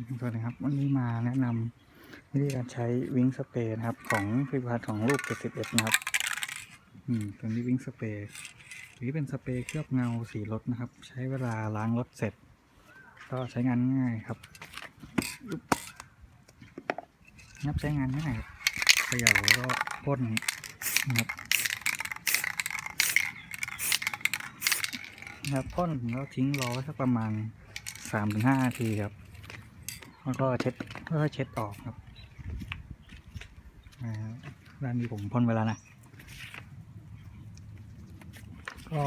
สวัสดีครับ วันนี้มาแนะนำวิธีการใช้วิงสเปรย์นะครับ ของผลิตภัณฑ์ของรูป71นะครับ อืมตัวนี้วิงสเปรย์นี้เป็นสเปรย์เคลือบเงาสีรถนะครับ ใช้เวลาล้างรถเสร็จ ก็ใช้งานง่ายครับนับใช้งานง่ายครับเขย่าแล้วก็พ่นนะครับนะครับพ่นแล้วทิ้งรอไว้สักประมาณ3-5นาทีครับ แล้วก็เช็ดก็เช็ดออกครับด้านนี้ผมพ่นไปแล้วนะ ก็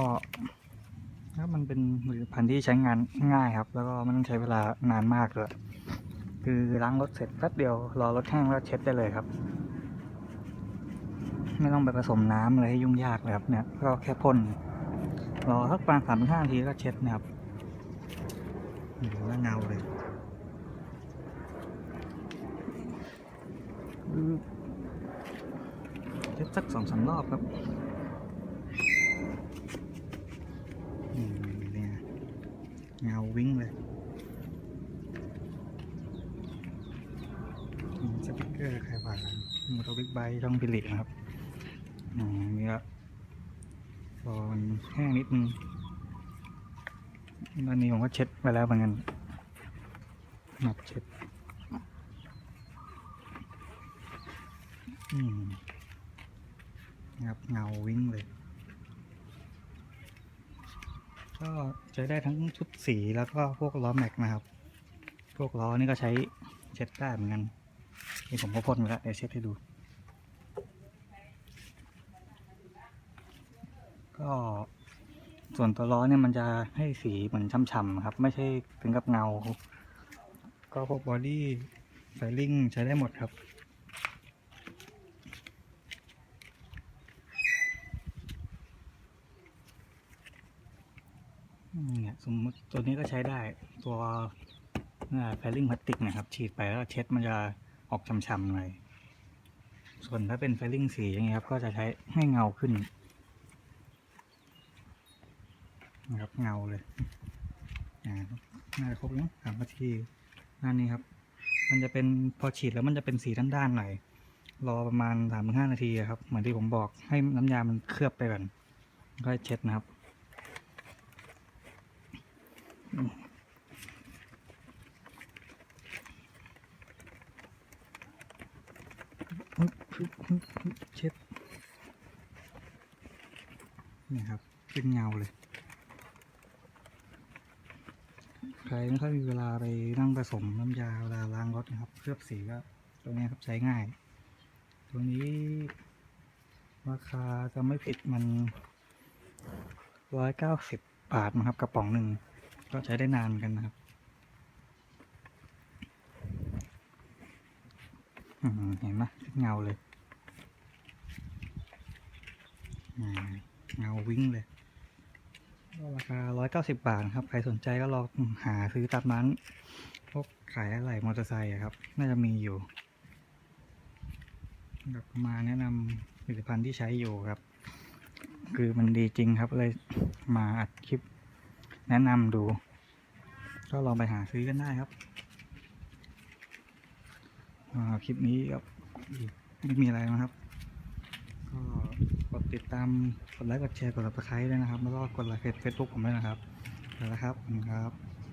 ถ้ามันเป็นผลิตภัณฑ์ที่ใช้งานง่ายครับ แล้วก็ไม่ต้องใช้เวลานานมากเลยคือล้างรถเสร็จแป๊บเดียวรอรถแห้งแล้วเช็ดได้เลยครับ ไม่ต้องไปผสมน้ำอะไรให้ยุ่งยากเลยครับเนี่ยก็แค่พ่นรอสักประมาณสามห้านาทีก็เช็ดนะครับนี่ถือว่าเงาเลย เช็ด สักสองสามรอบครับเนี่ยเงาวิ่งเลยอืมสติ๊กเกอร์ใครผ่านมอเตอร์บิ๊กไบค์ช่องพิลิตนะครับอืมนี่ก็รอมันแห้งนิดนึงตอนนี้ผมก็เช็ดไปแล้วเหมือนกันนับเช็ดอืม นะครับเงาวิ่งเลย ก็ใช้ได้ทั้งชุดสีแล้วก็พวกล้อแม็กนะครับ พวกล้อนี่ก็ใช้เช็ดได้เหมือนกันนี่ผมก็พ่นไปแล้วเดี๋ยวเช็ดให้ดู ก็ส่วนตัวล้อเนี่ยมันจะให้สีเหมือนช่ำๆครับ ไม่ใช่ถึงกับเงา ก็พวกบอดี้ไฟลิ่งใช้ได้หมดครับ เนี่ยสมมติตัวนี้ก็ใช้ได้ตัวแฟลิงพลาสติกนะครับ ฉีดไปแล้วเช็ดมันจะออกช้ำๆหน่อยส่วนถ้าเป็นไฟลิงสีอย่างเงี้ยครับ ก็จะใช้ให้เงาขึ้นนะครับเงาเลยอ่าน่าจะครบแล้วสามนาทีนั่นนี้ครับ มันจะเป็นพอฉีดแล้วมันจะเป็นสีด้านๆหน่อยรอประมาณสามถึงห้านาทีครับ เหมือนที่ผมบอกให้น้ำยามันเคลือบไปก่อนก็เช็ดนะครับ เช็ดนี่ครับ เป็นเงาเลย ใครไม่ค่อยมีเวลาไปนั่งผสมน้ำยาเวลาล้างรถนะครับ เคลือบสีก็ตัวนี้ครับใช้ง่าย ตัวนี้ราคาจะไม่ผิดมันร้อยเก้าสิบบาทนะครับกระป๋องหนึ่ง ก็ใช้ได้นานกันนะครับเห็นไหมเงาเลยเงาวิ่งเลยราคาร้อยเก้าสิบบาทครับ ใครสนใจก็ลองหาซื้อตามร้นพวกขายอะไหล่มอเตอร์ไซค์ครับ น่าจะมีอยู่แบบมาแนะนำผลิตภัณฑ์ที่ใช้อยู่ครับ คือมันดีจริงครับเลยมาอัดคลิป แนะนำดู ก็ลองไปหาซื้อกันได้ครับคลิปนี้ก็ไม่มีอะไรนะครับ ก็กดติดตามกดไลค์กดแชร์กดติดตามด้วยนะครับ แล้วก็กดไลค์เพจเฟซบุ๊กผมด้วยนะครับแล้วครับครับ